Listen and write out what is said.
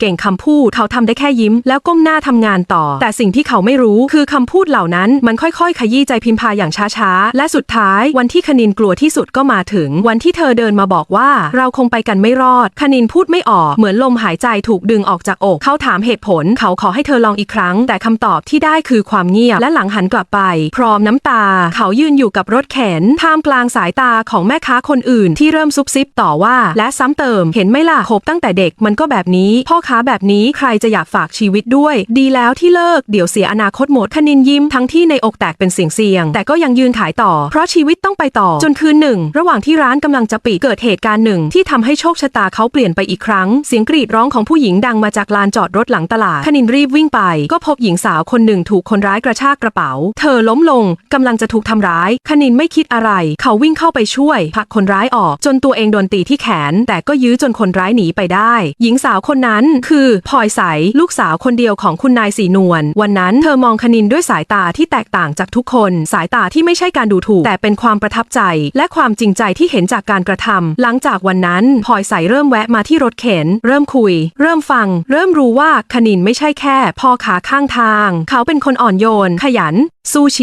เก่งคำพูดเขาทำได้แค่ยิ้ม แล้วก้มหน้าทำงานต่อ แต่สิ่งที่เขาไม่รู้คือคำพูดเหล่านั้นมันค่อยๆ ขยี้ใจพิมพาอย่างช้าๆ และสุดท้ายวันที่คณินกลัวที่สุดก็มาถึง วันที่เธอเดินมาบอกว่า เราคงไปกันไม่รอด คณินพูดไม่ออกเหมือนลมหายใจถูกดึงออกจากอก เขาถามเหตุผล เขาขอให้เธอลองอีกครั้ง แต่คำตอบที่ได้คือความเงียบและหลังหันกลับไป พร้อมน้ำตา เขายืนอยู่กับรถเข็นท่ามกลางสายตาของแม่ค้าคนอื่น ที่เริ่มซุบซิบต่อว่า และซ้ำเติมเห็นไหมล่ะคบตั้งแต่เด็กมันก็แบบนี้พ่อค้าแบบนี้ใครจะอยากฝากชีวิตด้วย ดีแล้วที่เลิกเดี๋ยวเสียอนาคตหมดคณินยิ้มทั้งที่ในอกแตกเป็นเสียงเสียง แต่ก็ยังยืนขายต่อ เพราะชีวิตต้องไปต่อ จนคืนหนึ่ง ระหว่างที่ร้านกำลังจะปิดเกิดเหตุการณ์หนึ่ง ที่ทำให้โชคชะตาเขาเปลี่ยนไปอีกครั้ง เสียงกรีดร้องของผู้หญิงดังมาจากลานจอดรถหลังตลาดคณินรีบวิ่งไป ก็พบหญิงสาวคนหนึ่งถูกคนร้ายกระชากกระเป๋า เธอล้มลงกำลังจะถูกทำร้ายคณินไม่คิดอะไร เขาวิ่งเข้าไปช่วยผลักคนร้ายออก จนตัวเองโดนตีที่แขน แต่ก็ยื้อจนคนร้ายหนีไปได้ หญิงสาวคนนั้นคือพลอยใสลูกสาวคนเดียวของคุณนายสีนวลวันนั้นเธอมองคณินด้วยสายตาที่แตกต่างจากทุกคน สายตาที่ไม่ใช่การดูถูก แต่เป็นความประทับใจ และความจริงใจที่เห็นจากการกระทำหลังจากวันนั้นพลอยใสเริ่มแวะมาที่รถเข็น เริ่มคุย เริ่มฟัง เริ่มรู้ว่าคณินไม่ใช่แค่พ่อขาข้างทาง เขาเป็นคนอ่อนโยน ขยัน สู้ชี